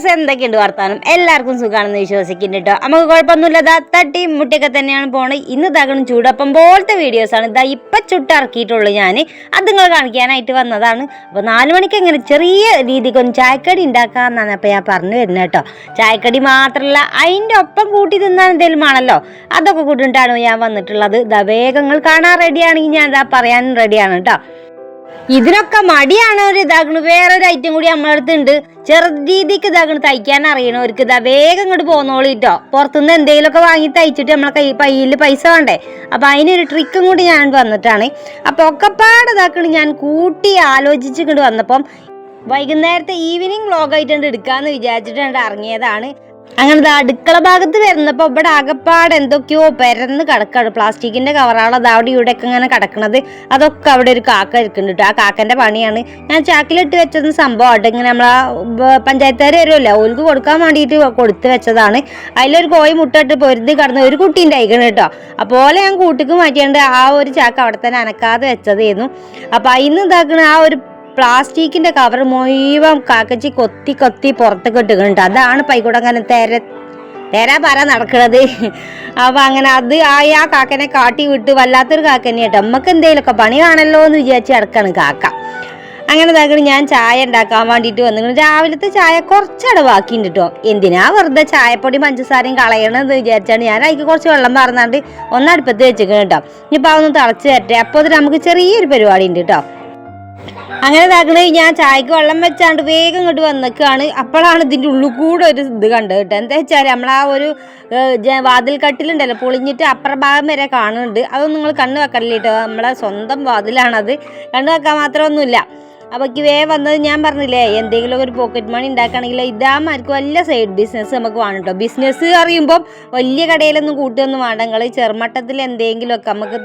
Guys എന്തൊക്കെയുണ്ട് വർത്താനം? എല്ലാവർക്കും സുഖമാണെന്ന് വിശ്വസിക്കുന്നു കേട്ടോ നമുക്ക് കുഴപ്പമൊന്നുമില്ല. ദാ തട്ടി മുട്ടിയൊക്കെ തന്നെയാണ് പോണത്. ഇന്ന് തകണം ചൂടപ്പം പോലത്തെ വീഡിയോസാണ് ഇതാ ഇപ്പം ചുട്ടിറക്കിയിട്ടുള്ളൂ ഞാൻ അത് നിങ്ങൾ കാണിക്കാനായിട്ട് വന്നതാണ്. അപ്പോൾ നാല് മണിക്ക് എങ്ങനെ ചെറിയ രീതിക്ക് ഒന്ന് ചായക്കടി ഉണ്ടാക്കാമെന്നാണ് അപ്പോൾ ഞാൻ പറഞ്ഞു വരുന്നത് കേട്ടോ. ചായക്കടി മാത്രമല്ല അതിന്റെ ഒപ്പം കൂട്ടി തിന്നാൻ എന്തെങ്കിലും ആണല്ലോ. അതൊക്കെ കൂട്ടിയിട്ടാണ് ഞാൻ വന്നിട്ടുള്ളത്. ദാ വേഗങ്ങൾ കാണാൻ റെഡിയാണെങ്കിൽ ഞാൻ ഇതാ പറയാനും റെഡിയാണ് കേട്ടോ. ഇതിനൊക്കെ മടിയാണ് ഒരു ഇതാക്കണു. വേറൊരു ഐറ്റം കൂടി നമ്മളെ അടുത്തുണ്ട് ചെറു രീതിക്ക് ഇതാക്കണ്. തയ്ക്കാൻ അറിയണവർക്ക് ഇതാ വേഗം ഇങ്ങോട്ട് പോന്നോളിട്ടോ പുറത്തുനിന്ന് എന്തെങ്കിലുമൊക്കെ വാങ്ങി തയ്ച്ചിട്ട് നമ്മളെ കൈ കയ്യിൽ പൈസ വേണ്ടേ? അപ്പൊ അതിനൊരു ട്രിക്കും കൂടി ഞാൻ വന്നിട്ടാണ്. അപ്പൊ ഒക്കെപ്പാട് ഇതാക്കണ് ഞാൻ കൂട്ടി ആലോചിച്ച് ഇങ്ങോട്ട് വന്നപ്പം വൈകുന്നേരത്തെ ഈവനിങ് വ്ലോഗായിട്ടുണ്ട് എടുക്കാന്ന് വിചാരിച്ചിട്ടുണ്ട് ഇറങ്ങിയതാണ്. അങ്ങനെ അടുക്കള ഭാഗത്ത് വരുന്നപ്പോൾ ഇവിടെ ആകപ്പാട് എന്തൊക്കെയോ പരന്ന് കിടക്കാണ്. പ്ലാസ്റ്റിക്കിന്റെ കവറാണ് അത് അവിടെ ഇവിടെ ഒക്കെ ഇങ്ങനെ കിടക്കണത്. അതൊക്കെ അവിടെ ഒരു കാക്ക ഇരിക്കുന്നുണ്ട് ആ കാക്കന്റെ പണിയാണ്. ഞാൻ ചാക്കിലിട്ട് വെച്ചത് സംഭവമായിട്ട് ഇങ്ങനെ നമ്മളാ പഞ്ചായത്തുകാർ വരുമല്ലോ ഓൽക്ക് കൊടുക്കാൻ വേണ്ടിയിട്ട് കൊടുത്തു വെച്ചതാണ്. അതിലൊരു കോഴി മുട്ടിട്ട് പൊരുതി കടന്ന് ഒരു കുട്ടീന്റെ അയക്കണം കേട്ടോ അപ്പോൾ ഞാൻ കൂട്ടിക്ക് മാറ്റിയാണ്ട് ആ ഒരു ചാക്ക് അവിടെ തന്നെ അനക്കാതെ വെച്ചതായിരുന്നു. അപ്പോൾ അതിന്ന് ഇതാക്കണ ആ ഒരു പ്ലാസ്റ്റിക്കിന്റെ കവർ മുഴുവൻ കാക്കച്ചി കൊത്തി കൊത്തി പുറത്തേക്ക് ഇട്ടുകൊണ്ട് അതാണ് പൈക്കുടങ്ങനെ തേര തെര പറ നടക്കണത്. അപ്പൊ അങ്ങനെ അത് ആയി ആ കാക്കനെ കാട്ടി വിട്ട്. വല്ലാത്തൊരു കാക്കനെ കേട്ടോ. നമുക്ക് എന്തെങ്കിലുമൊക്കെ പണി കാണല്ലോ എന്ന് വിചാരിച്ച് കിടക്കാണ് കാക്ക. അങ്ങനെ തകണ് ഞാൻ ചായ ഉണ്ടാക്കാൻ വേണ്ടിയിട്ട് വന്നു. രാവിലത്തെ ചായ കുറച്ചവിടെ ബാക്കിയുണ്ട് കേട്ടോ. എന്തിനാ വെറുതെ ചായപ്പൊടി പഞ്ചസാരയും കളയണമെന്ന് വിചാരിച്ചാണ്. ഞാൻ അതിക്ക് കുറച്ച് വെള്ളം പറഞ്ഞാണ്ട് ഒന്ന് അടുപ്പത്ത് വെച്ചിരിക്കണം കേട്ടോ. ഇനിയിപ്പോൾ അതൊന്ന് തിളച്ച് തരട്ടെ അപ്പോൾ അത് നമുക്ക് ചെറിയൊരു പരിപാടി ഉണ്ട് കേട്ടോ. അങ്ങനെ ഇതാക്കണേ ഞാൻ ചായക്ക് വെള്ളം വെച്ചാണ്ട് വേഗം ഇങ്ങോട്ട് വന്നേക്കാണ്. അപ്പോഴാണ് ഇതിന്റെ ഉള്ളിൽ കൂടെ ഒരു ഇത് കണ്ടത് കേട്ടോ. എന്താ വെച്ചാൽ നമ്മളാ ഒരു വാതിൽ കട്ടിലുണ്ടല്ലോ പൊളിഞ്ഞിട്ട് അപ്പുറ ഭാഗം വരെ കാണുന്നുണ്ട്. അതൊന്നും നിങ്ങൾ കണ്ണു വെക്കല്ലേട്ടോ നമ്മളെ സ്വന്തം വാതിലാണത്. കണ്ണ് വെക്കാൻ മാത്രമൊന്നുമില്ല. അപ്പോൾ എനിക്ക് വേ വന്നത് ഞാൻ പറഞ്ഞില്ലേ എന്തെങ്കിലും ഒരു പോക്കറ്റ് മണി ഉണ്ടാക്കുകയാണെങ്കിൽ ഇതാമാർക്ക് വല്ല സൈഡ് ബിസിനസ് നമുക്ക് വേണം കേട്ടോ ബിസിനസ് അറിയുമ്പം വലിയ കടയിലൊന്നും കൂട്ടിയൊന്നും വേണ്ട. നിങ്ങൾ ചെറുമട്ടത്തിൽ എന്തെങ്കിലുമൊക്കെ നമുക്ക്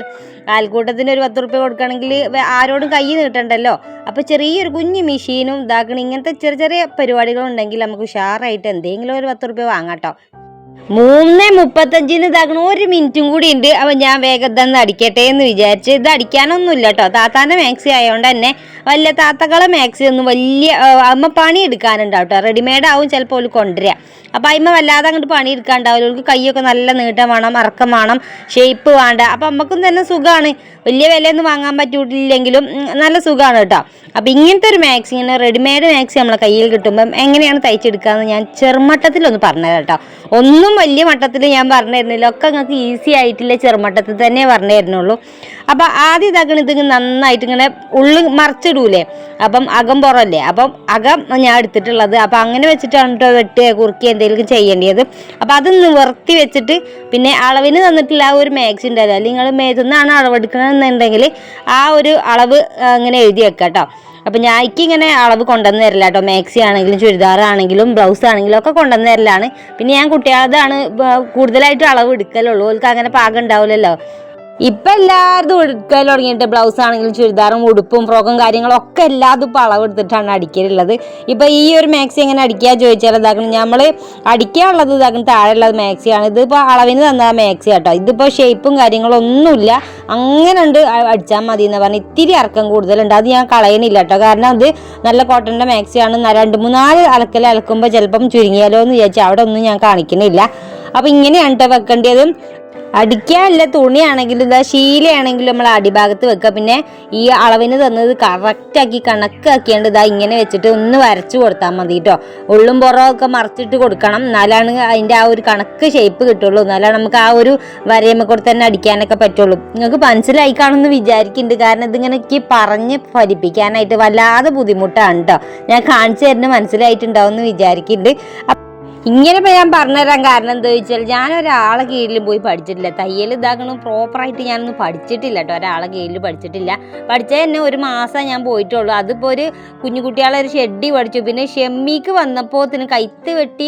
ആൽക്കൂട്ടത്തിന് ഒരു പത്ത് റുപ്യ കൊടുക്കുകയാണെങ്കിൽ ആരോടും കൈ നീട്ടണ്ടല്ലോ. അപ്പോൾ ചെറിയൊരു കുഞ്ഞു മെഷീനും ഇതാക്കണം ഇങ്ങനത്തെ ചെറിയ ചെറിയ പരിപാടികളുണ്ടെങ്കിൽ നമുക്ക് ഉഷാറായിട്ട് എന്തെങ്കിലും ഒരു പത്ത് റുപ്യ വാങ്ങാം കേട്ടോ മൂന്ന് മുപ്പത്തഞ്ചിന് ഇതാക്കണ ഒരു മിനിറ്റും കൂടി ഉണ്ട്. അപ്പൊ ഞാൻ വേഗം ഇതൊന്ന് അടിക്കട്ടെ എന്ന് വിചാരിച്ച് ഇത് അടിക്കാനൊന്നുമില്ല കേട്ടോ. താത്താന്റെ മാക്സി ആയതുകൊണ്ട് തന്നെ വലിയ താത്തകളെ മാക്സി ഒന്നും വലിയ അമ്മ പണി എടുക്കാനുണ്ടാവും കേട്ടോ. റെഡിമെയ്ഡ് ആവും ചിലപ്പോൾ ഒരു കൊണ്ടുവരിക. അപ്പം അമ്മ വല്ലാതെ അങ്ങോട്ട് പണി എടുക്കാണ്ടാവില്ല. അവർക്ക് കൈയൊക്കെ നല്ല നീട്ടം വേണം ഇറക്കം വേണം ഷേപ്പ് വേണ്ട. അപ്പം അമ്മക്കും തന്നെ സുഖമാണ് വലിയ വിലയൊന്നും വാങ്ങാൻ പറ്റൂട്ടില്ലെങ്കിലും നല്ല സുഖമാണ് കേട്ടോ. അപ്പം ഇങ്ങനത്തെ ഒരു മാക്സി ഇങ്ങനെ റെഡിമെയ്ഡ് മാക്സി നമ്മളെ കയ്യിൽ കിട്ടുമ്പം എങ്ങനെയാണ് തയ്ച്ചെടുക്കാന്ന് ഞാൻ ചെറുമട്ടത്തിലൊന്ന് പറഞ്ഞു കേട്ടോ. ഒന്നും വലിയ മട്ടത്തിൽ ഞാൻ പറഞ്ഞു തരുന്നില്ല ഒക്കെ നിങ്ങൾക്ക് ഈസി ആയിട്ടില്ല ചെറുമട്ടത്തിൽ തന്നെ പറഞ്ഞു തരുന്നുള്ളൂ അപ്പം ആദ്യം ഇതാക്കണ ഇത് നന്നായിട്ട് ഇങ്ങനെ ഉള്ളിൽ മറിച്ചിടൂലേ? അപ്പം അകം പുറമല്ലേ അപ്പം അകം ഞാൻ എടുത്തിട്ടുള്ളത്. അപ്പം അങ്ങനെ വെച്ചിട്ടാണ് കേട്ടോ വെട്ടുക കുറുക്കി എന്തെങ്കിലും ചെയ്യേണ്ടത് അപ്പം അത് നിവർത്തി വെച്ചിട്ട് പിന്നെ അളവിന് തന്നിട്ടില്ല ആ ഒരു മാക്സി അല്ലെങ്കിൽ നിങ്ങൾ മേതുന്നാണ് അളവെടുക്കണമെന്നുണ്ടെങ്കിൽ ആ ഒരു അളവ് അങ്ങനെ എഴുതി വെക്കാം കേട്ടോ അപ്പം ഞാൻ ഇങ്ങനെ അളവ് കൊണ്ടുവന്ന് തരില്ല കേട്ടോ മാക്സി ആണെങ്കിലും ചുരിദാർ ആണെങ്കിലും ബ്ലൗസ് ആണെങ്കിലും ഒക്കെ കൊണ്ടുവന്ന് തരലാണ്. പിന്നെ ഞാൻ കുട്ടികളതാണ് കൂടുതലായിട്ട് അളവ് എടുക്കലുള്ളൂ. ഓൾക്ക് അങ്ങനെ പാകം ഉണ്ടാവില്ലല്ലോ. ഇപ്പം എല്ലാവരും എടുക്കാൻ തുടങ്ങിയിട്ട് ബ്ലൗസ് ആണെങ്കിലും ചുരിദാറും ഉടുപ്പും ഫ്രോക്കും കാര്യങ്ങളും ഒക്കെ എല്ലാതും ഇപ്പൊ അളവ് എടുത്തിട്ടാണ് അടിക്കലുള്ളത്. ഇപ്പൊ ഈ ഒരു മാക്സി എങ്ങനെ അടിക്കുക ചോദിച്ചാൽ ഇതാക്കണം നമ്മൾ അടിക്കാനുള്ളത് ഇതാക്കണം താഴെയുള്ളത് മാക്സിയാണ് ഇതിപ്പോൾ അളവിന് തന്ന മാക്സി കേട്ടോ ഇതിപ്പോൾ ഷേപ്പും കാര്യങ്ങളും ഒന്നുമില്ല അങ്ങനെ ഉണ്ട് അടിച്ചാൽ മതി എന്ന് പറഞ്ഞാൽ ഇത്തിരി ഇറക്കം കൂടുതലുണ്ട്. അത് ഞാൻ കളയണില്ല കേട്ടോ. കാരണം അത് നല്ല കോട്ടന്റെ മാക്സിയാണ് രണ്ട് മൂന്നാൽ അലക്കൽ അലക്കുമ്പോൾ ചിലപ്പം ചുരുങ്ങിയാലോ എന്ന് വിചാരിച്ചാൽ അവിടെ ഒന്നും ഞാൻ കാണിക്കണില്ല. അപ്പം ഇങ്ങനെയാണ് കേട്ടോ വെക്കേണ്ടത്. അടിക്കാനുള്ള തുണിയാണെങ്കിലും ഇതാ ശീലയാണെങ്കിലും നമ്മൾ അടിഭാഗത്ത് വെക്കുക. പിന്നെ ഈ അളവിന് തന്നത് കറക്റ്റാക്കി കണക്കാക്കിയാണ്ട് ഇതാ ഇങ്ങനെ വെച്ചിട്ട് ഒന്ന് വരച്ചു കൊടുത്താൽ മതി കേട്ടോ ഉള്ളും പുറമൊക്കെ മറച്ചിട്ട് കൊടുക്കണം. എന്നാലാണ് അതിന്റെ ആ ഒരു കണക്ക് ഷേപ്പ് കിട്ടുള്ളൂ. എന്നാലാണ് നമുക്ക് ആ ഒരു വരയമ്മ കൂടെ തന്നെ അടിക്കാനൊക്കെ പറ്റുള്ളൂ. നിങ്ങൾക്ക് മനസ്സിലായി കാണുമെന്ന് വിചാരിക്കുന്നുണ്ട്. കാരണം ഇതിങ്ങനെ എനിക്ക് പറഞ്ഞ് ഫലിപ്പിക്കാനായിട്ട് വല്ലാതെ ബുദ്ധിമുട്ടാണ് കേട്ടോ ഞാൻ കാണിച്ചു തരുന്ന മനസ്സിലായിട്ടുണ്ടാവും എന്ന് വിചാരിക്കുന്നുണ്ട്. ഇങ്ങനെ ഇപ്പൊ ഞാൻ പറഞ്ഞുതരാൻ കാരണം എന്താ വെച്ചാൽ ഞാൻ ഒരാളെ കീഴിൽ പോയി പഠിച്ചിട്ടില്ല. തയ്യൽ ഇതാക്കണം പ്രോപ്പറായിട്ട് ഞാനൊന്നും പഠിച്ചിട്ടില്ല കേട്ടോ. ഒരാളെ കീഴിൽ പഠിച്ചിട്ടില്ല. പഠിച്ചത് തന്നെ ഒരു മാസം ഞാൻ പോയിട്ടുള്ളൂ. അതിപ്പോൾ ഒരു കുഞ്ഞു കുട്ടികളെ ഒരു ഷെഡി പഠിച്ചു. പിന്നെ ഷെമ്മിക്ക് തന്നെ കൈത്ത് വെട്ടി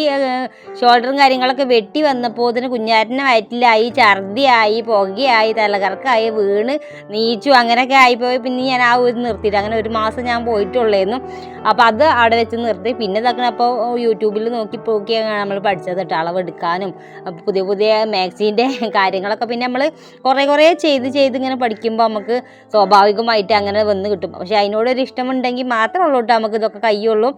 ഷോൾഡറും കാര്യങ്ങളൊക്കെ വെട്ടി വന്നപ്പോൾ തന്നെ കുഞ്ഞാരനെ വയറ്റിലായി ഛർദിയായി പുകയായി തലകറക്കായി വീണ് നീച്ചു അങ്ങനെയൊക്കെ ആയിപ്പോയി. പിന്നെ ഞാൻ ആ ഒരു നിർത്തിയിട്ട് അങ്ങനെ ഒരു മാസം ഞാൻ പോയിട്ടുള്ളായിരുന്നു അപ്പോൾ അത് അവിടെ വെച്ച് നിർത്തി. പിന്നെ ഇതാക്കണം അപ്പോൾ യൂട്യൂബിൽ നോക്കി നോക്കിയാണ് നമ്മൾ പഠിച്ചത് കേട്ടോ. അളവെടുക്കാനും അപ്പൊ പുതിയ പുതിയ മാക്സിന്റെ കാര്യങ്ങളൊക്കെ പിന്നെ നമ്മൾ കുറേ കുറേ ചെയ്ത് ചെയ്ത് ഇങ്ങനെ പഠിക്കുമ്പോൾ നമുക്ക് സ്വാഭാവികമായിട്ട് അങ്ങനെ വന്ന് കിട്ടും. പക്ഷേ അതിനോടൊരു ഇഷ്ടമുണ്ടെങ്കിൽ മാത്രമേ ഉള്ളൂ കേട്ടോ നമുക്ക് ഇതൊക്കെ കയ്യുള്ളൂ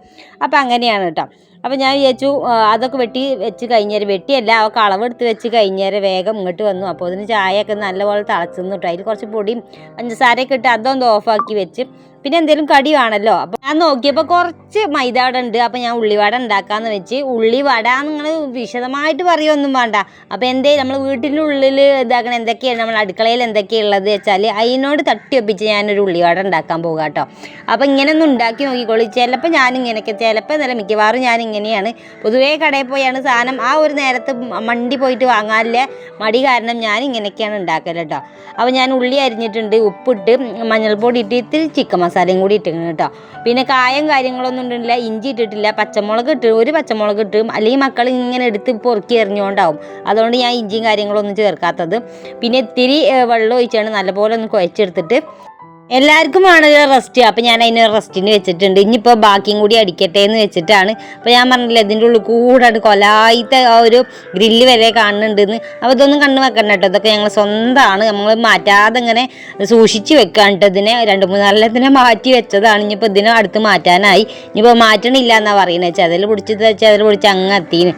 അപ്പോൾ അങ്ങനെയാണ് കേട്ടോ. അപ്പോൾ ഞാൻ വിചാരിച്ചു അതൊക്കെ വെട്ടി വെച്ച് കഴിഞ്ഞേരം വെട്ടിയല്ല അവൾക്ക് കളവെടുത്ത് വെച്ച് കഴിഞ്ഞേരം വേഗം ഇങ്ങോട്ട് വന്നു. അപ്പോൾ അതിന് ചായയൊക്കെ നല്ലപോലെ തിളച്ചെന്ന് കേട്ടോ. അതിൽ കുറച്ച് പൊടിയും പഞ്ചസാരയൊക്കെ ഇട്ട് അതൊന്ന് ഓഫാക്കി വെച്ച് പിന്നെ എന്തെങ്കിലും കടി വേണമല്ലോ അപ്പോൾ ഞാൻ നോക്കിയപ്പോൾ കുറച്ച് മൈദാട ഉണ്ട് അപ്പോൾ ഞാൻ ഉള്ളിവട ഉണ്ടാക്കാന്ന് വെച്ച് ഉള്ളിവട നിങ്ങൾ വിശദമായിട്ട് പറയുമൊന്നും വേണ്ട. അപ്പോൾ എന്തേ നമ്മൾ വീട്ടിന്റെ ഉള്ളിൽ ഇതാക്കണം എന്തൊക്കെയാണ്? നമ്മൾ അടുക്കളയിൽ എന്തൊക്കെയാണ് ഉള്ളത് വെച്ചാൽ അതിനോട് തട്ടി ഒപ്പിച്ച് ഞാനൊരു ഉള്ളിവട ഉണ്ടാക്കാൻ പോകുക കേട്ടോ അപ്പോൾ ഇങ്ങനെ ഒന്ന് ഉണ്ടാക്കി നോക്കിക്കോളൂ. ചിലപ്പോൾ ഞാൻ ഇങ്ങനെയൊക്കെ ചിലപ്പോൾ നല്ല മിക്കവാറും ഞാൻ ഇങ്ങനെയാണ് പൊതുവേ കടയിൽ പോയാണ് സാധനം ആ ഒരു നേരത്ത് മണ്ടി പോയിട്ട് വാങ്ങാനില്ല. മടി കാരണം ഞാൻ ഇങ്ങനെയൊക്കെയാണ് ഉണ്ടാക്കൽ കേട്ടോ അപ്പോൾ ഞാൻ ഉള്ളി അരിഞ്ഞിട്ടുണ്ട് ഉപ്പിട്ട് മഞ്ഞൾപ്പൊടി ഇട്ടിട്ട് ചിക്കൻ മസാലയും കൂടി ഇട്ടിട്ടുണ്ട് കേട്ടോ. പിന്നെ കായം കാര്യങ്ങളൊന്നും ഇട്ടിട്ടില്ല ഇഞ്ചി ഇട്ടിട്ടില്ല പച്ചമുളക് ഇട്ട് ഒരു പച്ചമുളക് ഇട്ടും അല്ലെങ്കിൽ മക്കൾ ഇങ്ങനെ എടുത്ത് പൊറുക്കി എറിഞ്ഞുകൊണ്ടാവും അതുകൊണ്ട് ഞാൻ ഇഞ്ചിയും കാര്യങ്ങളൊന്നും ചേർക്കാത്തത്. പിന്നെ ഇത്തിരി വെള്ളം ഒഴിച്ചാണ് നല്ലപോലെ ഒന്ന് കുഴച്ചെടുത്തിട്ട് എല്ലാവർക്കും ആണല്ലോ റെസ്റ്റ് അപ്പോൾ ഞാൻ അതിന് റെസ്റ്റിന് വെച്ചിട്ടുണ്ട്. ഇനിയിപ്പോൾ ബാക്കിയും കൂടി അടിക്കട്ടെ എന്ന് വെച്ചിട്ടാണ്. അപ്പോൾ ഞാൻ പറഞ്ഞില്ല ഇതിന്റെ ഉള്ളിൽ കൂടാണ് കൊലായിത്തെ ആ ഒരു ഗ്രില്ല് വരെ കാണുന്നുണ്ടെന്ന്. അപ്പോൾ ഇതൊന്നും കണ്ണ് വെക്കണ്ട കേട്ടോ. ഇതൊക്കെ ഞങ്ങൾ സ്വന്തമാണ്. നമ്മൾ മാറ്റാതെ ഇങ്ങനെ സൂക്ഷിച്ച് വെക്കാൻ കേട്ടോ ഇതിനെ. രണ്ട് മൂന്നാലെണ്ണത്തിനെ മാറ്റി വെച്ചതാണ്. ഇനിയിപ്പോൾ ഇതിനെ അടുത്ത് മാറ്റാനായി. ഇനിയിപ്പോൾ മാറ്റണില്ല എന്നാണ് പറയുന്നത് ചെതൽ പിടിച്ചത് ചെതൽ പിടിച്ച് അങ്ങ് എത്തിന്.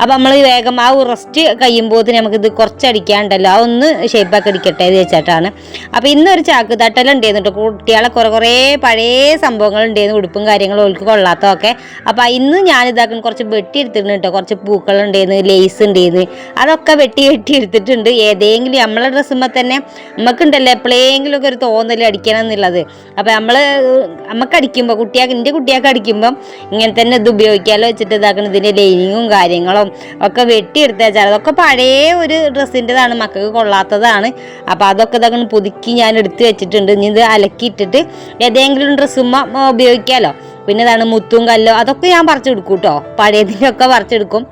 അപ്പോൾ നമ്മൾ വേഗം ആ റെസ്റ്റ് കഴിയുമ്പോഴത്തേന് നമുക്കിത് കുറച്ചടിക്കാണ്ടല്ലോ. ആ ഒന്ന് ഷേപ്പാക്കി അടിക്കട്ടെ എന്ന് വെച്ചിട്ടാണ്. അപ്പോൾ ഇന്നൊരു ചാക്ക് തട്ടലുണ്ടായിരുന്നു കേട്ടോ കുട്ടികളെ കുറേ കുറേ പഴയ സംഭവങ്ങൾ ഉണ്ടായിരുന്നു. ഉടുപ്പും കാര്യങ്ങളും ഓൾക്ക് കൊള്ളാത്തതൊക്കെ. അപ്പോൾ ഇന്ന് ഞാൻ ഇതാക്കുന്ന കുറച്ച് വെട്ടി എടുത്തിട്ടുണ്ട് കേട്ടോ. കുറച്ച് പൂക്കളുണ്ടായിരുന്നു ലേസ് ഉണ്ടായിരുന്നു. അതൊക്കെ വെട്ടി വെട്ടി എടുത്തിട്ടുണ്ട്. ഏതെങ്കിലും നമ്മളെ ഡ്രസ്സുമ്പോൾ തന്നെ നമുക്കുണ്ടല്ലോ എപ്പോഴെങ്കിലും ഒക്കെ ഒരു തോന്നൽ അടിക്കണം എന്നുള്ളത്. അപ്പോൾ നമ്മൾ നമുക്ക് അടിക്കുമ്പോൾ കുട്ടിയാൾക്ക് എന്റെ കുട്ടിയാൾക്ക് അടിക്കുമ്പം ഇങ്ങനെ തന്നെ ഇത് ഉപയോഗിക്കാമല്ലോ വെച്ചിട്ട് ഇതാക്കണം ഇതിന്റെ ലൈനിങ്ങും കാര്യങ്ങളും ഒക്കെ വെട്ടിയെടുത്ത് വെച്ചാൽ അതൊക്കെ പഴയ ഒരു ഡ്രസ്സിന്റെതാണ് മക്കൾക്ക് കൊള്ളാത്തതാണ്. അപ്പോൾ അതൊക്കെ ഇതാക്കണം പുതുക്കി ഞാൻ എടുത്തു വെച്ചിട്ടുണ്ട്. ഇനി ഇത് അലക്കിയിട്ടിട്ട് ഏതെങ്കിലും ഡ്രസ്സുമ്മ ഉപയോഗിക്കാമല്ലോ പിന്നെ ഇതാണ് മുത്തും കല്ലോ അതൊക്കെ ഞാൻ പറിച്ചെടുക്കും കേട്ടോ. പഴയതിനൊക്കെ പറിച്ചെടുക്കും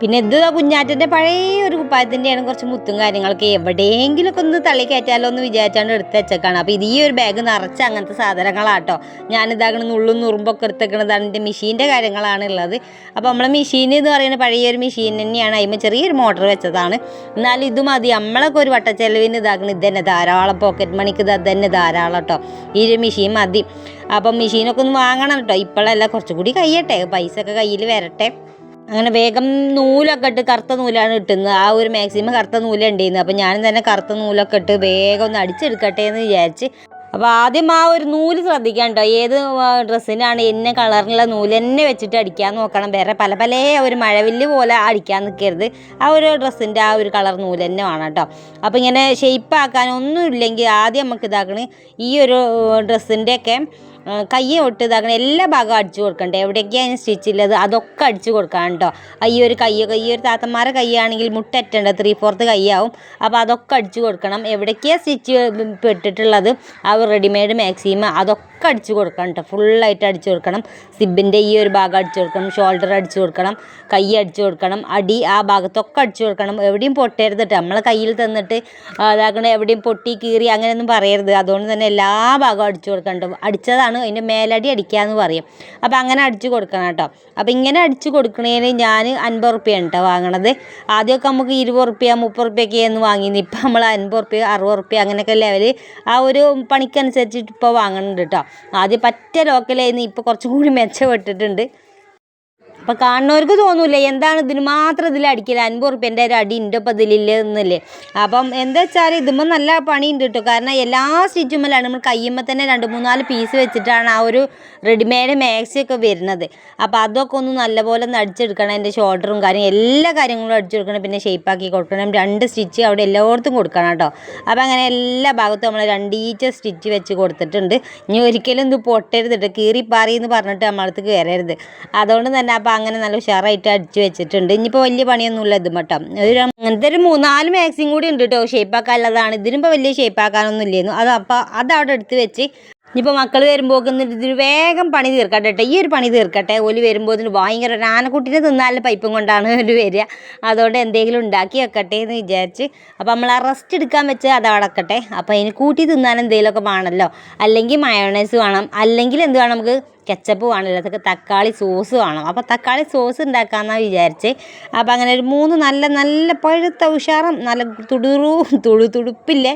പിന്നെ ഇത് കുഞ്ഞാറ്റന്റെ പഴയ ഒരു കുപ്പായത്തിന്റെയാണ് കുറച്ച് മുത്തും കാര്യങ്ങളൊക്കെ. എവിടെയെങ്കിലുമൊക്കെ ഒന്ന് തള്ളി കയറ്റാലോ എന്ന് വിചാരിച്ചാണ്ട് എടുത്ത് വെച്ചേക്കാണ്. അപ്പോൾ ഇത് ഈ ഒരു ബാഗ് നിറച്ച് അങ്ങനത്തെ സാധനങ്ങളാട്ടോ. ഞാനിതാകണ നുള്ളും നുറുമ്പൊക്കെ എടുത്തേക്കണതാണ് എന്റെ മെഷീന്റെ കാര്യങ്ങളാണ് ഉള്ളത്. അപ്പോൾ നമ്മളെ മെഷീൻ എന്ന് പറയുന്നത് പഴയ ഒരു മെഷീൻ തന്നെയാണ്. അതിന് ചെറിയൊരു മോട്ടർ വെച്ചതാണ്. എന്നാലും ഇത് മതി. നമ്മളൊക്കെ ഒരു വട്ടച്ചെലവിന് ഇതാക്കണം ഇത് തന്നെ. ധാരാളം പോക്കറ്റ് മണിക്ക് ഇത് തന്നെ ധാരാളം കേട്ടോ ഈ ഒരു മെഷീൻ മതി. അപ്പം മെഷീനൊക്കെ ഒന്ന് വാങ്ങണം കേട്ടോ ഇപ്പോഴല്ല കുറച്ചും കൂടി കഴിയട്ടെ. പൈസ ഒക്കെ കയ്യിൽ വരട്ടെ. അങ്ങനെ വേഗം നൂലൊക്കെ ഇട്ട് കറുത്ത നൂലാണ് ഇട്ടുന്നത്. ആ ഒരു മാക്സിമം കറുത്ത നൂല ഉണ്ടായിരുന്നു അപ്പം ഞാനും തന്നെ കറുത്ത നൂലൊക്കെ ഇട്ട് വേഗം ഒന്ന് അടിച്ചെടുക്കട്ടെ എന്ന് വിചാരിച്ച്. അപ്പോൾ ആദ്യം ആ ഒരു നൂൽ ശ്രദ്ധിക്കാൻ കേട്ടോ. ഏത് ഡ്രസ്സിനാണ് എന്നെ കളറിലുള്ള നൂൽ തന്നെ വെച്ചിട്ട് അടിക്കാൻ നോക്കണം. വേറെ പല പല ഒരു മഴവില്ല് പോലെ അടിക്കാൻ നിൽക്കരുത് ആ ഒരു ഡ്രസ്സിന്റെ ആ ഒരു കളർ നൂൽ തന്നെ വേണം കേട്ടോ. അപ്പോൾ ഇങ്ങനെ ഷേപ്പ് ആക്കാനൊന്നും ഇല്ലെങ്കിൽ ആദ്യം നമുക്ക് ഇതാക്കണേ ഈ ഒരു ഡ്രസ്സിന്റെയൊക്കെ കൈ തൊട്ട് ഇതാക്കണം എല്ലാ ഭാഗവും അടിച്ചു കൊടുക്കണ്ടേ? എവിടെയൊക്കെയാണ് സ്റ്റിച്ച് ഉള്ളത് അതൊക്കെ അടിച്ചു കൊടുക്കാം കേട്ടോ ഈ ഒരു കയ്യൊക്കെ ഈ ഒരു താത്തന്മാരെ കൈയാണെങ്കിൽ മുട്ടറ്റണ്ട ത്രീ ഫോർത്ത് കൈയാവും അപ്പോൾ അതൊക്കെ അടിച്ചു കൊടുക്കണം. എവിടേക്കാണ് സ്റ്റിച്ച് പെട്ടിട്ടുള്ളത്? ആ റെഡിമെയ്ഡ് മാക്സിമം അതൊക്കെ അടിച്ചു കൊടുക്കണം കേട്ടോ ഫുള്ളായിട്ട് അടിച്ചു കൊടുക്കണം. സിബിന്റെ ഈ ഒരു ഭാഗം അടിച്ചു കൊടുക്കണം. ഷോൾഡർ അടിച്ചു കൊടുക്കണം. കൈ അടിച്ചു കൊടുക്കണം. അടി ആ ഭാഗത്തൊക്കെ അടിച്ചു കൊടുക്കണം. എവിടെയും പൊട്ടരുത് കേട്ടോ നമ്മളെ കയ്യിൽ തന്നിട്ട് അതാക്കണ എവിടെയും പൊട്ടി കീറി അങ്ങനെയൊന്നും പറയരുത്. അതുകൊണ്ട് തന്നെ എല്ലാ ഭാഗവും അടിച്ചു കൊടുക്കണം അടിച്ചതാണ് അതിന്റെ മേലടി അടിക്കുക എന്ന് പറയും. അപ്പോൾ അങ്ങനെ അടിച്ചു കൊടുക്കണം കേട്ടോ. അപ്പോൾ ഇങ്ങനെ അടിച്ചു കൊടുക്കണേന് ഞാൻ അൻപത് റുപ്യാണ് കേട്ടോ വാങ്ങണത്. ആദ്യമൊക്കെ നമുക്ക് ഇരുപത് റുപ്യ മുപ്പത് റുപ്യൊക്കെ എന്ന് വാങ്ങിയിരുന്നു ഇപ്പം നമ്മൾ അൻപത് റുപ്യ അറുപത് റുപ്യ അങ്ങനെയൊക്കെ ലെവൽ ആ ഒരു പണിക്കനുസരിച്ചിട്ട് ഇപ്പോൾ വാങ്ങുന്നുണ്ട് കേട്ടോ. ആദ്യം പറ്റ ലോക്കലായിരുന്നു ഇപ്പോൾ കുറച്ചും കൂടി മെച്ചപ്പെട്ടിട്ടുണ്ട്. അപ്പം കാണുന്നവർക്ക് തോന്നൂല എന്താണ് ഇതിന് മാത്രം ഇതിൽ അടിക്കൽ അൻപത് റുപ്യന്റെ ഒരു അടി ഉണ്ട് ഒപ്പം ഇതിലില്ല അപ്പം എന്താ വെച്ചാൽ ഇതുമ്പോൾ നല്ല പണിയുണ്ട് കേട്ടോ കാരണം എല്ലാ സ്റ്റിച്ചുമ്മലാണ് നമ്മൾ കയ്യുമ്പോൾ തന്നെ രണ്ട് മൂന്നാൽ പീസ് വെച്ചിട്ടാണ് ആ ഒരു റെഡിമെയ്ഡ് മാക്സി ഒക്കെ വരുന്നത്. അപ്പോൾ അതൊക്കെ ഒന്ന് നല്ലപോലെ ഒന്ന് അടിച്ചെടുക്കണം എന്റെ ഷോൾഡറും കാര്യം എല്ലാ കാര്യങ്ങളും അടിച്ചെടുക്കണം പിന്നെ ഷേപ്പാക്കി കൊടുക്കണം. രണ്ട് സ്റ്റിച്ച് അവിടെ എല്ലായിടത്തും കൊടുക്കണം കേട്ടോ അപ്പോൾ അങ്ങനെ എല്ലാ ഭാഗത്തും നമ്മൾ രണ്ടീച്ച സ്റ്റിച്ച് വെച്ച് കൊടുത്തിട്ടുണ്ട്. ഇനി ഒരിക്കലും ഇത് പൊട്ടരുത് കേട്ടോ കീറിപ്പാറി എന്ന് പറഞ്ഞിട്ട് നമ്മളടുത്ത് കയറരുത് അതുകൊണ്ട് തന്നെ അപ്പോൾ അങ്ങനെ നല്ല ഉഷാറായിട്ട് അടിച്ച് വെച്ചിട്ടുണ്ട്. ഇനിയിപ്പോൾ വലിയ പണിയൊന്നുമില്ല ഇത് മട്ടം. ഒരു അങ്ങനത്തെ ഒരു മൂന്നാൽ മാക്സിം കൂടി ഉണ്ട് കേട്ടോ ഷേപ്പാക്കാനുള്ളതാണ് ഇതിനിപ്പോൾ വലിയ ഷേപ്പാക്കാനൊന്നും ഇല്ലായിരുന്നു അത് അപ്പോൾ അത് അവിടെ എടുത്ത് വെച്ച് ഇനിയിപ്പോൾ മക്കൾ വരുമ്പോൾ ഇതിന് വേഗം പണി തീർക്കട്ടെ കേട്ടോ ഈ ഒരു പണി തീർക്കട്ടെ. ഓൽ വരുമ്പോൾ ഇതിന് ഭയങ്കര ആനക്കുട്ടീനെ തിന്നാലും പൈപ്പും കൊണ്ടാണ് ഒരു വരിക. അതുകൊണ്ട് എന്തെങ്കിലും ഉണ്ടാക്കി വെക്കട്ടെ എന്ന് വിചാരിച്ച്. അപ്പോൾ നമ്മൾ ആ റെസ്റ്റ് എടുക്കാൻ വെച്ച് അത് അടക്കട്ടെ അപ്പോൾ അതിന് കൂട്ടി തിന്നാൻ എന്തെങ്കിലുമൊക്കെ വേണമല്ലോ അല്ലെങ്കിൽ മയോണൈസ് വേണം. അല്ലെങ്കിൽ എന്ത് വേണം നമുക്ക് കെച്ചപ്പ് വേണമല്ലോ അതൊക്കെ തക്കാളി സോസ് വേണം. അപ്പോൾ തക്കാളി സോസ് ഉണ്ടാക്കാമെന്നാണ് വിചാരിച്ച്. അപ്പോൾ അങ്ങനെ ഒരു മൂന്ന് നല്ല നല്ല പഴുത്ത ഉഷാറും നല്ല തുടുറു തുടു തുടുപ്പില്ലേ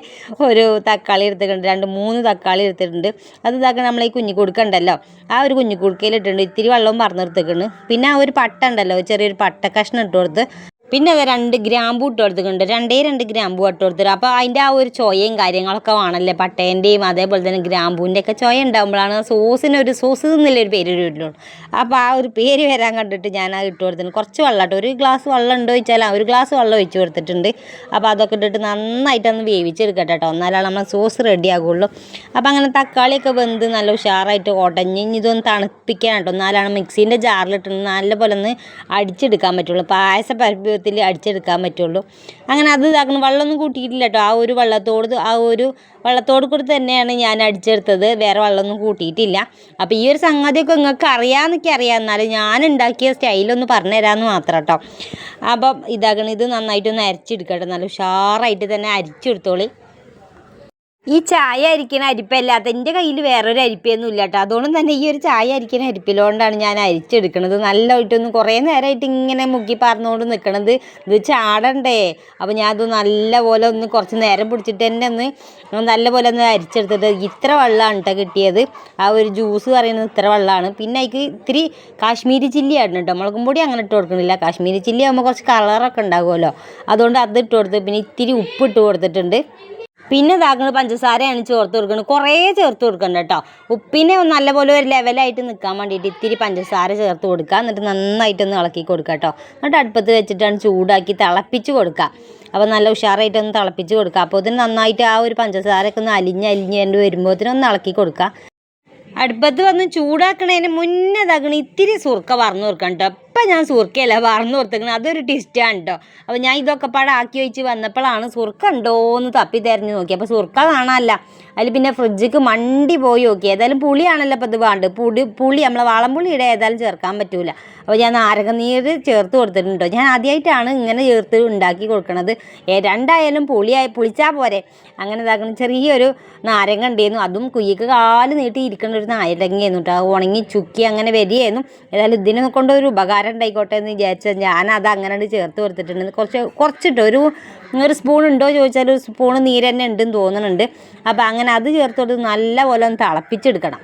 ഒരു തക്കാളി എടുത്തിട്ടുണ്ട്. രണ്ട് മൂന്ന് തക്കാളി എടുത്തിട്ടുണ്ട്. അത് ഇതാക്കണം നമ്മൾ ഈ കുഞ്ഞു കൊടുക്കണ്ടല്ലോ ആ ഒരു കുഞ്ഞു കുടുക്കയിലിട്ടുണ്ട് ഇത്തിരി വെള്ളവും പറഞ്ഞെടുത്തേക്കുന്നു പിന്നെ ആ ഒരു പട്ട ഉണ്ടല്ലോ ചെറിയൊരു പട്ട കഷ്ണം ഇട്ട് കൊടുത്ത് പിന്നെ രണ്ട് ഗ്രാമ്പൂ ഇട്ട് കൊടുത്തിട്ടുണ്ട് രണ്ടേ രണ്ട് ഗ്രാമ്പൂ ഇട്ട് അപ്പോൾ അതിന്റെ ആ ഒരു ചോയയും കാര്യങ്ങളൊക്കെ വേണമല്ലേ? പട്ടേന്റെയും അതേപോലെ തന്നെ ഗ്രാമ്പൂന്റെ ഒക്കെ ചോയ ഉണ്ടാകുമ്പോഴാണ് സോസിന് ഒരു സോസ് എന്നുള്ള ഒരു പേര് വരുള്ളൂ അപ്പോൾ ആ ഒരു പേര് വരാൻ കണ്ടിട്ട് ഞാൻ ആ ഇട്ട് കൊടുത്തിട്ടുണ്ട്. കുറച്ച് വെള്ളം ഒരു ഗ്ലാസ് വെള്ളം ഉണ്ടോ വെച്ചാൽ ഒരു ഗ്ലാസ് വെള്ളം ഒഴിച്ച് കൊടുത്തിട്ടുണ്ട്. അപ്പോൾ അതൊക്കെ ഇട്ടിട്ട് നന്നായിട്ടൊന്ന് വേവിച്ചെടുക്കട്ടെ കേട്ടോ. എന്നാലാണ് നമ്മൾ സോസ് റെഡി ആകുള്ളൂ. അപ്പോൾ അങ്ങനെ തക്കാളിയൊക്കെ വെന്ത് നല്ല ഉഷാറായിട്ട് ഉടഞ്ഞ് ഇതൊന്ന് തണുപ്പിക്കാൻ കേട്ടോ. എന്നാലാണ് മിക്സീന്റെ ജാറിലിട്ട് നല്ലപോലെ ഒന്ന് അടിച്ചെടുക്കാൻ പറ്റുള്ളൂ. പായസ പരുവത്തിൽ അടിച്ചെടുക്കാൻ പറ്റുള്ളൂ. അങ്ങനെ അത് ഇതാക്കണം. വെള്ളമൊന്നും കൂട്ടിയിട്ടില്ല കേട്ടോ ആ ഒരു വെള്ളത്തോട് ആ ഒരു വെള്ളത്തോട് കൂടി തന്നെയാണ് ഞാൻ അടിച്ചെടുത്തത്. വേറെ വെള്ളമൊന്നും കൂട്ടിയിട്ടില്ല. അപ്പോൾ ഈ ഒരു സംഗതിയൊക്കെ നിങ്ങൾക്ക് അറിയാമെന്നൊക്കെ അറിയാം. എന്നാലും ഞാൻ ഉണ്ടാക്കിയ സ്റ്റൈലൊന്ന് പറഞ്ഞു തരാമെന്ന് മാത്രം കേട്ടോ അപ്പം ഇതാക്കണം ഇത് നന്നായിട്ടൊന്ന് അരച്ചെടുക്കട്ടെ. നല്ല ഉഷാറായിട്ട് തന്നെ അരിച്ചെടുത്തോളി. ഈ ചായ അരിക്കണ അരിപ്പല്ലാത്ത എന്റെ കയ്യിൽ വേറൊരു അരിപ്പൊന്നും ഇല്ല കേട്ടോ അതുകൊണ്ട് തന്നെ ഈ ഒരു ചായ അരിക്കണ അരിപ്പിലോണ്ടാണ് ഞാൻ അരിച്ചെടുക്കണത്. നല്ലതായിട്ടൊന്ന് കുറേ നേരമായിട്ട് ഇങ്ങനെ മുക്കി പറഞ്ഞുകൊണ്ട് നിൽക്കണത് ഇത് ചാടണ്ടേ? അപ്പോൾ ഞാൻ അത് നല്ലപോലെ ഒന്ന് കുറച്ച് നേരം പിടിച്ചിട്ട് തന്നെ ഒന്ന് നല്ലപോലെ ഒന്ന് അരിച്ചെടുത്തിട്ട് ഇത്ര വെള്ളമാണ് കേട്ടോ കിട്ടിയത്. ആ ഒരു ജ്യൂസ് പറയുന്നത് ഇത്ര വെള്ളമാണ്. പിന്നെ അതിക്ക് ഇത്തിരി കാശ്മീരി ചില്ലിയാണ് കേട്ടോ മുളകും പൊടി അങ്ങനെ ഇട്ട് കൊടുക്കണില്ല. കാശ്മീരി ചില്ലി ആകുമ്പോൾ കുറച്ച് കളറൊക്കെ ഉണ്ടാകുമല്ലോ അതുകൊണ്ട് അത് ഇട്ട് കൊടുത്ത് പിന്നെ ഇത്തിരി ഉപ്പ് ഇട്ട് കൊടുത്തിട്ടുണ്ട്. പിന്നെ ഇതാക്കുന്നത് പഞ്ചസാരയാണ് ചേർത്ത് കൊടുക്കുന്നത് കുറേ ചേർത്ത് കൊടുക്കണ്ട കേട്ടോ ഉപ്പിനെ നല്ലപോലെ ഒരു ലെവലായിട്ട് നിൽക്കാൻ വേണ്ടിയിട്ട് ഇത്തിരി പഞ്ചസാര ചേർത്ത് കൊടുക്കുക എന്നിട്ട് നന്നായിട്ടൊന്ന് ഇളക്കി കൊടുക്കുക കേട്ടോ എന്നിട്ട് അടുപ്പത്ത് വെച്ചിട്ടാണ് ചൂടാക്കി തിളപ്പിച്ച് കൊടുക്കുക അപ്പോൾ നല്ല ഉഷാറായിട്ടൊന്ന് തിളപ്പിച്ച് കൊടുക്കുക അപ്പോൾ ഇതിന് നന്നായിട്ട് ആ ഒരു പഞ്ചസാരയൊക്കെ ഒന്ന് അലിഞ്ഞ് അലിഞ്ഞ് രണ്ട് വരുമ്പോഴത്തേനൊന്ന് ഇളക്കി കൊടുക്കുക അടുപ്പത്ത് വന്ന് ചൂടാക്കണതിന് മുന്നേ ഇതാക്കണേ ഇത്തിരി സുർക്ക പറഞ്ഞു കൊടുക്കണം കേട്ടോ ഇപ്പം ഞാൻ സുർക്കയല്ല വറന്നു കൊടുത്തേക്കുന്നത് അതൊരു ടിസ്റ്റാണ് കേട്ടോ അപ്പോൾ ഞാൻ ഇതൊക്കെ പാടാക്കി വെച്ച് വന്നപ്പോഴാണ് സുർക്ക ഉണ്ടോ എന്ന് തപ്പി തിരഞ്ഞ് നോക്കി അപ്പോൾ സുർക്ക കാണാനല്ല. അതിൽ പിന്നെ ഫ്രിഡ്ജിക്ക് മണ്ടി പോയി നോക്കി ഏതായാലും പുളിയാണല്ലോ അപ്പോൾ ഇത് വേണ്ടത്. പുളി പുളി നമ്മളെ വാളംപുളിയുടെ ഏതായാലും ചേർക്കാൻ പറ്റൂല. അപ്പോൾ ഞാൻ നാരകനീര് ചേർത്ത് കൊടുത്തിട്ടുണ്ടോ ഞാൻ ആദ്യമായിട്ടാണ് ഇങ്ങനെ ചേർത്ത് ഉണ്ടാക്കി കൊടുക്കണത്. രണ്ടായാലും പുളിയായി പുളിച്ചാൽ പോരെ. അങ്ങനെ ഇതാക്കണം ചെറിയൊരു നാരങ്ങ ഉണ്ടായിരുന്നു അതും കുയ്യക്ക് കാൽ നീട്ടി ഇരിക്കുന്ന ഒരു നാരങ്ങയായിരുന്നു കേട്ടോ ഉണങ്ങി ചുക്കി അങ്ങനെ വരികയായിരുന്നു ഏതായാലും ഇതിനെ കൊണ്ടൊരു ഉപകാരം ഉണ്ടായിക്കോട്ടെ എന്ന് വിചാരിച്ചാൽ ഞാൻ അത് അങ്ങനെ ചേർത്ത് കൊടുത്തിട്ടുണ്ട്. കുറച്ച് കുറച്ചിട്ട് ഒരു ഒരു സ്പൂൺ ഉണ്ടോ ചോദിച്ചാൽ ഒരു സ്പൂൺ നീര് തന്നെ ഉണ്ടെന്ന് തോന്നുന്നുണ്ട്. അപ്പോൾ അങ്ങനെ അത് ചേർത്ത് കൊടുത്ത് നല്ലപോലെ ഒന്ന് തിളപ്പിച്ചെടുക്കണം.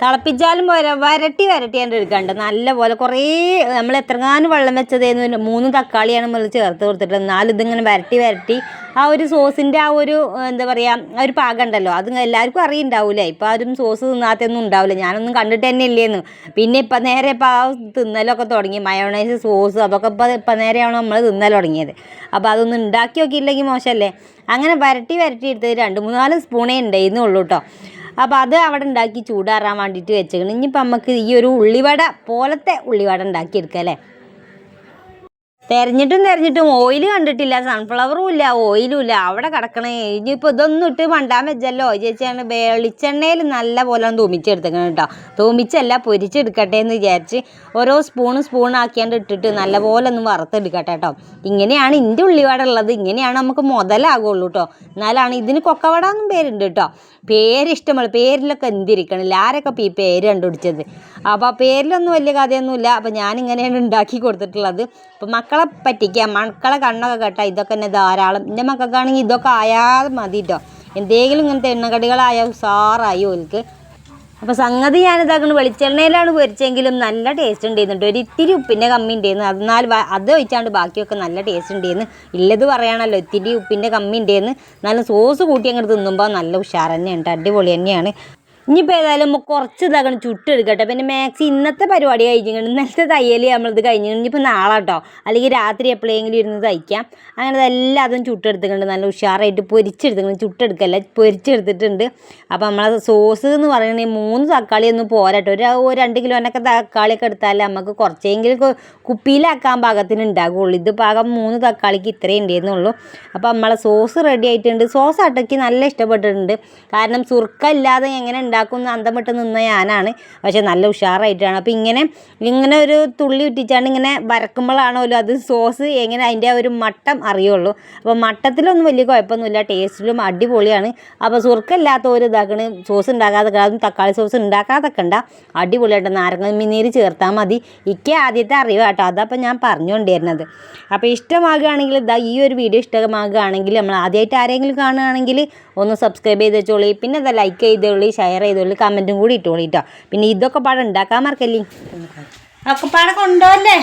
തിളപ്പിച്ചാലും പോരാ വരട്ടി വരട്ടിയാണ്ട് എടുക്കണ്ട. നല്ലപോലെ കുറേ നമ്മൾ എത്രങ്ങാനും വെള്ളം വെച്ചതേന്ന് മൂന്ന് തക്കാളിയാണ് നമ്മൾ ചേർത്ത് കൊടുത്തിട്ട് എന്നാലും ഇതിങ്ങനെ വരട്ടി വരട്ടി ആ ഒരു സോസിന്റെ ആ ഒരു എന്താ പറയുക ആ ഒരു പാകം ഉണ്ടല്ലോ അത് എല്ലാവർക്കും അറിയുണ്ടാവില്ലേ ഇപ്പം ആരും സോസ് തിന്നാത്തൊന്നും ഉണ്ടാവില്ല ഞാനൊന്നും കണ്ടിട്ട് തന്നെ ഇല്ലേന്ന്. പിന്നെ ഇപ്പം നേരെ ഇപ്പം ആ തിന്നലൊക്കെ തുടങ്ങി. മയോണൈസ് സോസ് അതൊക്കെ ഇപ്പം ഇപ്പം നേരെയാണ് നമ്മൾ തിന്നൽ തുടങ്ങിയത്. അപ്പോൾ അതൊന്നും ഉണ്ടാക്കി നോക്കിയില്ലെങ്കിൽ മോശമല്ലേ? അങ്ങനെ വരട്ടി വരട്ടി എടുത്തത് രണ്ട് മൂന്നാൽ സ്പൂണേ ഉണ്ടായിരുന്നുള്ളൂ കേട്ടോ. അപ്പോൾ അത് അവിടെ ഉണ്ടാക്കി ചൂടാറാൻ വേണ്ടിയിട്ട് വെച്ചേക്കണം. ഇനിയിപ്പോൾ നമുക്ക് ഈ ഒരു ഉള്ളിവട പോലത്തെ ഉള്ളിവട ഉണ്ടാക്കിയെടുക്കാം അല്ലേ? തെരഞ്ഞിട്ടും തെരഞ്ഞിട്ടും ഓയിൽ കണ്ടിട്ടില്ല സൺഫ്ലവറും ഇല്ല ഓയിലും ഇല്ല. അവിടെ കിടക്കണേ. ഇനിയിപ്പോൾ ഇതൊന്നും ഇട്ട് മണ്ടാൻ വെച്ചല്ലോ. ചേച്ചിയാണ് വെളിച്ചെണ്ണയിൽ നല്ല പോലെ തൂമിച്ചെടുത്തേക്കണം കേട്ടോ. തൂമിച്ചല്ല പൊരിച്ചെടുക്കട്ടെ എന്ന് വിചാരിച്ച് ഓരോ സ്പൂണും സ്പൂണാക്കിയാണ്ട് ഇട്ടിട്ട് നല്ല പോലെ ഒന്ന് വറുത്തെടുക്കട്ടെ കേട്ടോ. ഇങ്ങനെയാണ് എന്റെ ഉള്ളിവട ഉള്ളത് ഇങ്ങനെയാണ് നമുക്ക് മുതലാകുള്ളൂ കേട്ടോ. എന്നാലാണ് ഇതിന് കൊക്കവട എന്നും പേരുണ്ട് കേട്ടോ. പേര് ഇഷ്ടമുള്ള പേരിലൊക്കെ എന്തിരിക്കണില്ല. ആരൊക്കെ ഇപ്പോൾ ഈ പേര് കണ്ടുപിടിച്ചത്? അപ്പോൾ പേരിലൊന്നും വലിയ കഥയൊന്നുമില്ല. അപ്പോൾ ഞാനിങ്ങനെയാണ് ഉണ്ടാക്കി കൊടുത്തിട്ടുള്ളത്. അപ്പോൾ മക്കളെ പറ്റിക്കുക മക്കളെ കണ്ണൊക്കെ കേട്ടാൽ ഇതൊക്കെ തന്നെ ധാരാളം. എന്റെ മക്കൾക്കാണെങ്കിൽ ഇതൊക്കെ ആയാൽ മതി കേട്ടോ എന്തെങ്കിലും ഇങ്ങനത്തെ എണ്ണക്കടികളായ ഉസാറായി ഓൽക്ക്. അപ്പോൾ സംഗതി ഞാൻ ഇതാക്കുന്നത് വെളിച്ചെണ്ണയിലാണ് പൊരിച്ചെങ്കിലും നല്ല ടേസ്റ്റ് ഉണ്ടായിരുന്നുണ്ട് ഒരു ഇത്തിരി ഉപ്പിന്റെ കമ്മി ഉണ്ടായിരുന്നു എന്നാൽ അത് ഒഴിച്ചാണ്ട് ബാക്കിയൊക്കെ നല്ല ടേസ്റ്റ് ഉണ്ടായിരുന്നു ഇല്ലത് പറയാണല്ലോ ഇത്തിരി ഉപ്പിന്റെ കമ്മി ഉണ്ടായിരുന്നു നല്ല സോസ് കൂട്ടി അങ്ങോട്ട് തിന്നുമ്പോൾ നല്ല ഉഷാർ തന്നെയുണ്ട് അടിപൊളി തന്നെയാണ്. ഇനിയിപ്പോൾ ഏതായാലും കുറച്ച് ഇതാക്കണം ചുട്ടെടുക്കട്ടെ. പിന്നെ മാക്സി ഇന്നത്തെ പരിപാടി കഴിഞ്ഞിട്ടുണ്ട് ഇന്നലത്തെ തയ്യൽ നമ്മളിത് കഴിഞ്ഞു ഇനിയിപ്പോൾ നാളെ കേട്ടോ അല്ലെങ്കിൽ രാത്രി എപ്പോഴെങ്കിലും ഇരുന്ന് തയ്ക്കാം. അങ്ങനെ ഇതെല്ലാം അതും ചുട്ടെടുത്തിട്ടുണ്ട്. നല്ല ഉഷാറായിട്ട് പൊരിച്ചെടുത്തിട്ടുണ്ട്. ചുട്ടെടുക്കല്ല പൊരിച്ചെടുത്തിട്ടുണ്ട്. അപ്പോൾ നമ്മളെ സോസ് എന്ന് പറയുന്നത് മൂന്ന് തക്കാളി ഒന്നും പോരാട്ടോ. ഒരു രണ്ട് കിലോനൊക്കെ തക്കാളിയൊക്കെ എടുത്താൽ നമുക്ക് കുറച്ചെങ്കിലും കുപ്പിയിലാക്കാൻ പാകത്തിന് ഉണ്ടാകുള്ളൂ ഇത് പാകം മൂന്ന് തക്കാളിക്ക് ഇത്രയും ഉണ്ടായിരുന്നുള്ളൂ. അപ്പോൾ നമ്മളെ സോസ് റെഡി ആയിട്ടുണ്ട്. സോസ് അട്ടയ്ക്ക് നല്ല ഇഷ്ടപ്പെട്ടിട്ടുണ്ട്. കാരണം സുർക്ക ഇല്ലാതെ എങ്ങനെ ഉണ്ടാക്കുക ഉണ്ടാക്കുന്ന അന്തം വിട്ട് നിന്ന ഞാനാണ്. പക്ഷെ നല്ല ഉഷാറായിട്ടാണ്. അപ്പോൾ ഇങ്ങനെ ഇങ്ങനെ ഒരു തുള്ളി ഇട്ടിച്ചാണ്ട് ഇങ്ങനെ വരക്കുമ്പോഴാണല്ലോ അത് സോസ് എങ്ങനെ അതിന്റെ ഒരു മട്ടം അറിയുള്ളൂ. അപ്പോൾ മട്ടത്തിലൊന്നും വലിയ കുഴപ്പമൊന്നുമില്ല. ടേസ്റ്റിലും അടിപൊളിയാണ്. അപ്പോൾ സുർക്കല്ലാത്ത ഒരു ഇതാക്കണ്. സോസ് ഉണ്ടാക്കാതെ അതും തക്കാളി സോസ് ഉണ്ടാക്കാതൊക്കെ ഉണ്ടാ അടിപൊളിയായിട്ട് നാരങ്ങ മിനീര് ചേർത്താൽ മതി. ഇക്ക ആദ്യത്തെ അറിവ് കേട്ടോ. അതപ്പോൾ ഞാൻ പറഞ്ഞുകൊണ്ടിരുന്നത്. അപ്പോൾ ഇഷ്ടമാകുകയാണെങ്കിൽ ഇതാ ഈ ഒരു വീഡിയോ ഇഷ്ടമാകുകയാണെങ്കിൽ നമ്മൾ ആദ്യമായിട്ട് ആരെങ്കിലും കാണുകയാണെങ്കിൽ ഒന്ന് സബ്സ്ക്രൈബ് ചെയ്ത് വെച്ചോളി. പിന്നെ അത് ലൈക്ക് ചെയ്തോളൂ ഷെയർ ചെയ്തോളി കമന്റും കൂടി ഇട്ടോളി കേട്ടോ പിന്നെ ഇതൊക്കെ പാടെ ഉണ്ടാക്കാൻ മറക്കല്ലേ? ഒക്കെ പാടെ കൊണ്ടുപോകല്ലേ